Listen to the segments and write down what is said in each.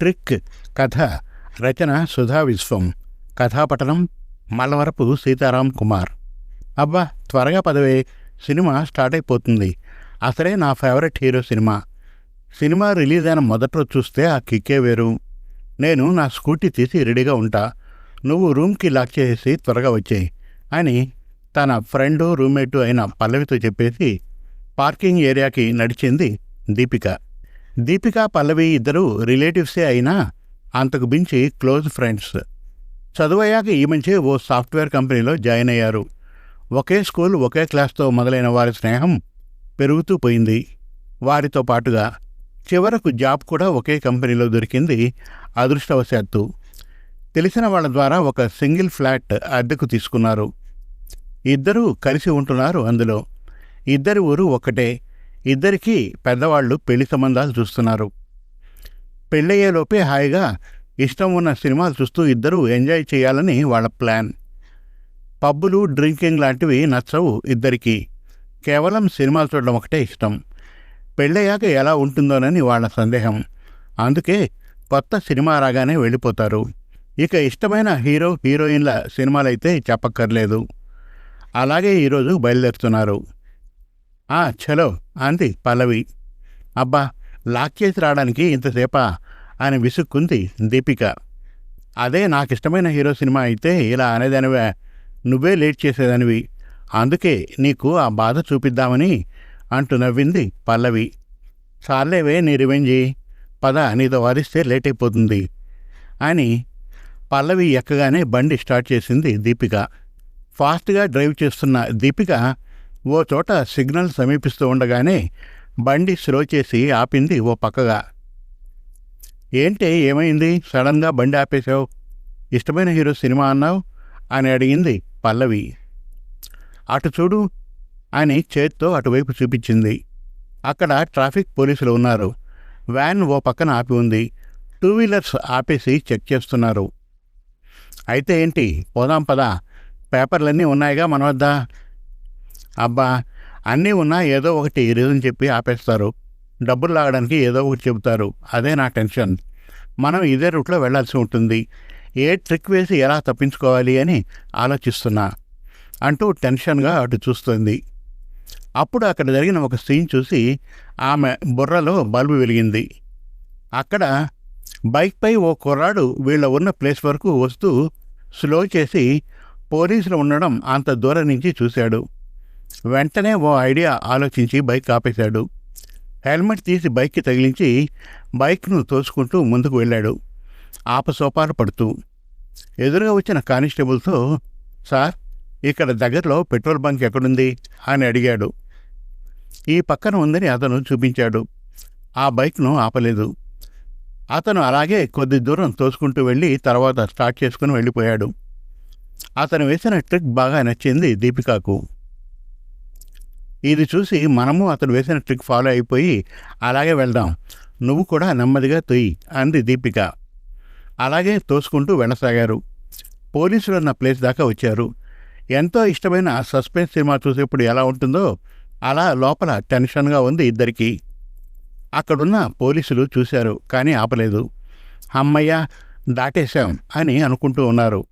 Trick కథ రచన సుధా విశ్వం. కథాపఠనం మలవరపు సీతారాం కుమార్. అబ్బా త్వరగా పదవే సినిమా స్టార్ట్ అయిపోతుంది. అసలే నా favourite hero cinema. Cinema release అయిన మొదట్లో చూస్తే ఆ కిక్కే వేరు. నేను నా స్కూటీ తీసి రెడీగా ఉంటా. నువ్వు రూమ్కి లాక్ చేసేసి త్వరగా వచ్చేయి అని తన ఫ్రెండు రూమ్మేటు అయిన పల్లవితో చెప్పేసి పార్కింగ్ ఏరియాకి నడిచింది దీపిక. దీపికా పల్లవి ఇద్దరు రిలేటివ్సే అయినా అంతకు మించి క్లోజ్ ఫ్రెండ్స్. చదువయ్యాక ఈ మంచి ఓ సాఫ్ట్వేర్ కంపెనీలో జాయిన్ అయ్యారు. ఒకే స్కూల్ ఒకే క్లాస్తో మొదలైన వారి స్నేహం పెరుగుతూ పోయింది. వారితో పాటుగా చివరకు జాబ్ కూడా ఒకే కంపెనీలో దొరికింది అదృష్టవశాత్తు. తెలిసిన వాళ్ళ ద్వారా ఒక సింగిల్ ఫ్లాట్ అద్దెకు తీసుకున్నారు. ఇద్దరూ కలిసి ఉంటున్నారు అందులో. ఇద్దరి ఊరు ఒక్కటే. ఇద్దరికీ పెద్దవాళ్ళు పెళ్ళి సంబంధాలు చూస్తున్నారు. పెళ్ళయ్యేలోపే హాయిగా ఇష్టం ఉన్న సినిమాలు చూస్తూ ఇద్దరూ ఎంజాయ్ చేయాలని వాళ్ళ ప్లాన్. పబ్బులు డ్రింకింగ్ లాంటివి నచ్చవు ఇద్దరికీ. కేవలం సినిమాలు చూడడం ఒకటే ఇష్టం. పెళ్ళయ్యాక ఎలా ఉంటుందోనని వాళ్ళ సందేహం. అందుకే కొత్త సినిమా రాగానే వెళ్ళిపోతారు. ఇక ఇష్టమైన హీరో హీరోయిన్ల సినిమాలైతే చెప్పక్కర్లేదు. అలాగే ఈరోజు బయలుదేరుతున్నారు. ఆ చలో అంది పల్లవి. అబ్బా లాక్ చేసి రావడానికి ఇంతసేపా? అని విసుక్కుంది దీపిక. అదే నాకిష్టమైన హీరో సినిమా అయితే ఇలా అనేదానివే. నువ్వే లేట్ చేసేదానివి. అందుకే నీకు ఆ బాధ చూపిద్దామని అంటూ నవ్వింది పల్లవి. చాలేవే నీ రివెంజి. పద నీతో వారిస్తే లేట్ అయిపోతుంది అని పల్లవి ఎక్కగానే బండి స్టార్ట్ చేసింది దీపిక. ఫాస్ట్గా డ్రైవ్ చేస్తున్న దీపిక ఓ చోట సిగ్నల్ సమీపిస్తూ ఉండగానే బండి స్లో చేసి ఆపింది ఓ పక్కగా. ఏంటి ఏమైంది? సడన్గా బండి ఆపేశావు. ఇష్టమైన హీరో సినిమా అన్నావు? అని అడిగింది పల్లవి. అటు చూడు అని చేత్తో అటువైపు చూపించింది. అక్కడ ట్రాఫిక్ పోలీసులు ఉన్నారు. వ్యాన్ ఓ పక్కన ఆపి ఉంది. టూ వీలర్స్ ఆపేసి చెక్ చేస్తున్నారు. అయితే ఏంటి? పోదాం పదా. పేపర్లన్నీ ఉన్నాయిగా మన వద్ద. అబ్బా అన్నీ ఉన్నా ఏదో ఒకటి రీజన్ చెప్పి ఆపేస్తారు. డబ్బులు లాగడానికి ఏదో ఒకటి చెబుతారు. అదే నా టెన్షన్. మనం ఇదే రూట్లో వెళ్ళాల్సి ఉంటుంది. ఏ ట్రిక్ వేసి ఎలా తప్పించుకోవాలి అని ఆలోచిస్తున్నా. అంటూ టెన్షన్గా అటు చూస్తుంది. అప్పుడు అక్కడ జరిగిన ఒక సీన్ చూసి ఆమె బుర్రలో బల్బు వెలిగింది. అక్కడ బైక్పై ఓ కుర్రాడు వీళ్ళ ఉన్న ప్లేస్ వరకు వస్తూ స్లో చేసి పోలీసులు ఉండడం అంత దూరం నుంచి చూశాడు. వెంటనే ఓ ఐడియా ఆలోచించి బైక్ ఆపేశాడు. హెల్మెట్ తీసి బైక్కి తగిలించి బైక్ను తోసుకుంటూ ముందుకు వెళ్ళాడు. ఆపసోపాలు పడుతూ ఎదురుగా వచ్చిన కానిస్టేబుల్తో సార్ ఇక్కడ దగ్గరలో పెట్రోల్ బంక్ ఎక్కడుంది? అని అడిగాడు. ఈ పక్కన ఉందని అతను చూపించాడు. ఆ బైక్ను ఆపలేదు. అతను అలాగే కొద్ది దూరం తోసుకుంటూ వెళ్ళి తర్వాత స్టార్ట్ చేసుకుని వెళ్ళిపోయాడు. అతను వేసిన ట్రిక్ బాగా నచ్చింది దీపికాకు. ఇది చూసి మనము అతను వేసిన ట్రిక్ ఫాలో అయిపోయి అలాగే వెళ్దాం. నువ్వు కూడా నెమ్మదిగా తొయ్యి అంది దీపిక. అలాగే తోసుకుంటూ వెళ్ళసాగారు. పోలీసులు ఉన్న ప్లేస్ దాకా వచ్చారు. ఎంతో ఇష్టమైన సస్పెన్స్ సినిమా చూసేప్పుడు ఎలా ఉంటుందో అలా లోపల టెన్షన్గా ఉంది ఇద్దరికీ. అక్కడున్న పోలీసులు చూశారు కానీ ఆపలేదు. అమ్మయ్య దాటేశాం అని అనుకుంటూ ఉన్నారు.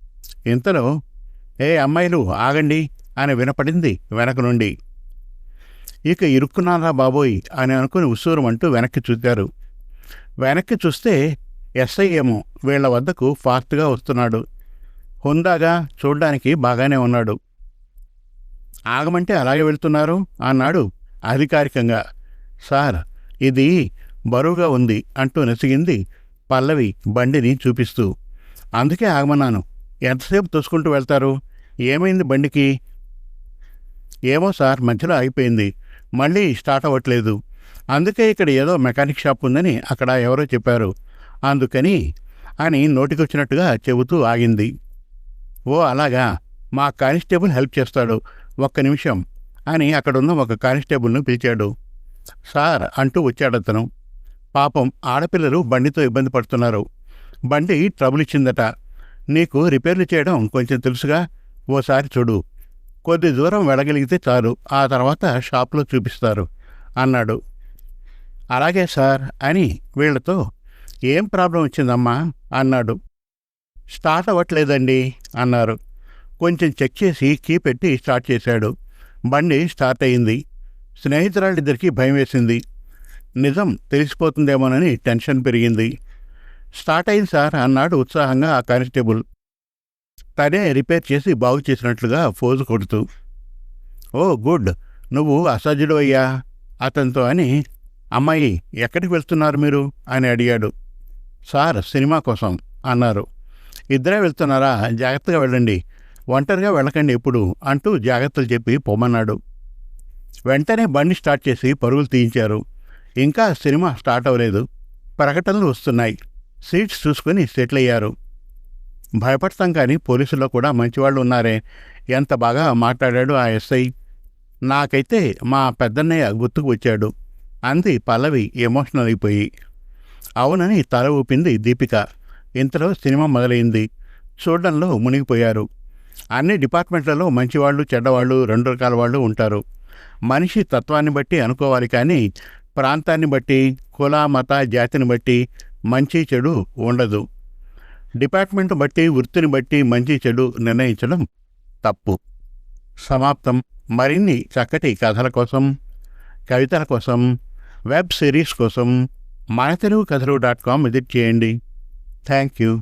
ఇంతలో ఏ అమ్మాయిలు ఆగండి అని వినపడింది వెనక నుండి. ఇక ఇరుక్కున్నారా బాబోయ్ అని అనుకుని ఉసూరం అంటూ వెనక్కి చూశారు. వెనక్కి చూస్తే ఎస్ఐ ఏమో వీళ్ళ వద్దకు ఫాస్ట్గా వస్తున్నాడు. హుందాగా చూడ్డానికి బాగానే ఉన్నాడు. ఆగమంటే అలాగే వెళ్తున్నారు? అన్నాడు అధికారికంగా. సార్ ఇది బరువుగా ఉంది అంటూ నసిగింది పల్లవి బండిని చూపిస్తూ. అందుకే ఆగమన్నాను. ఎంతసేపు తోసుకుంటూ వెళ్తారు? ఏమైంది బండికి? ఏమో సార్ మధ్యలో ఆగిపోయింది. మళ్ళీ స్టార్ట్ అవ్వట్లేదు. అందుకే ఇక్కడ ఏదో మెకానిక్ షాప్ ఉందని అక్కడ ఎవరో చెప్పారు. అందుకని అని నోటికొచ్చినట్టుగా చెబుతూ ఆగింది. ఓ అలాగా. మా కానిస్టేబుల్ హెల్ప్ చేస్తాడు. ఒక్క నిమిషం అని అక్కడున్న ఒక కానిస్టేబుల్ను పిలిచాడు. సార్ అంటూ వచ్చాడతను పాపం ఆడపిల్లలు బండితో ఇబ్బంది పడుతున్నారు. బండి ట్రబుల్ ఇచ్చిందట. నీకు రిపేర్లు చేయడం కొంచెం తెలుసుగా? ఓసారి చూడు. కొద్ది దూరం వెళ్ళగలిగితే చాలు. ఆ తర్వాత షాప్లో చూపిస్తారు అన్నాడు. అలాగే సార్ అని వీళ్ళతో ఏం ప్రాబ్లం వచ్చిందమ్మా? అన్నాడు. స్టార్ట్ అవ్వట్లేదండి అన్నారు. కొంచెం చెక్ చేసి కీ పెట్టి స్టార్ట్ చేశాడు. బండి స్టార్ట్ అయింది. స్నేహితురాళ్ళిద్దరికీ భయం వేసింది. నిజం తెలిసిపోతుందేమోనని టెన్షన్ పెరిగింది. స్టార్ట్ అయింది సార్ అన్నాడు ఉత్సాహంగా ఆ కానిస్టేబుల్. తనే రిపేర్ చేసి బాగు చేసినట్లుగా ఫోజు కొడుతూ ఓ గుడ్ నువ్వు అసజ్జుడు అయ్యా అతనితో అని అమ్మాయి ఎక్కడికి వెళ్తున్నారు మీరు? అని అడిగాడు. సార్ సినిమా కోసం అన్నారు. ఇద్దరే వెళ్తున్నారా? జాగ్రత్తగా వెళ్ళండి. ఒంటరిగా వెళ్ళకండి ఎప్పుడు అంటూ జాగ్రత్తలు చెప్పి పొమ్మన్నాడు. వెంటనే బండి స్టార్ట్ చేసి పరుగులు తీయించారు. ఇంకా సినిమా స్టార్ట్ అవ్వలేదు. ప్రకటనలు వస్తున్నాయి. సీట్స్ చూసుకుని సెటిల్ అయ్యారు. భయపడతాం కానీ పోలీసుల్లో కూడా మంచివాళ్ళు ఉన్నారే. ఎంత బాగా మాట్లాడాడు ఆ ఎస్ఐ. నాకైతే మా పెద్దన్నయ్య గుర్తుకు వచ్చాడు. అంది పల్లవి ఎమోషనల్ అయిపోయి. అవునని తల ఊపింది దీపిక. ఇంతలో సినిమా మొదలైంది. చూడడంలో మునిగిపోయారు. అన్ని డిపార్ట్మెంట్లలో మంచివాళ్ళు చెడ్డవాళ్ళు రెండు రకాల వాళ్ళు ఉంటారు. మనిషి తత్వాన్ని బట్టి అనుకోవాలి కానీ ప్రాంతాన్ని బట్టి కుల మత జాతిని బట్టి మంచి చెడు ఉండదు. డిపార్ట్మెంట్ బట్టి వృత్తిని బట్టి మంచి చెడు నిర్ణయించడం తప్పు. సమాప్తం. మరిన్ని చక్కటి కథల కోసం కవితల కోసం వెబ్ సిరీస్ కోసం మన తెలుగు కథలు డాట్ కామ్ విజిట్ చేయండి. Thank you.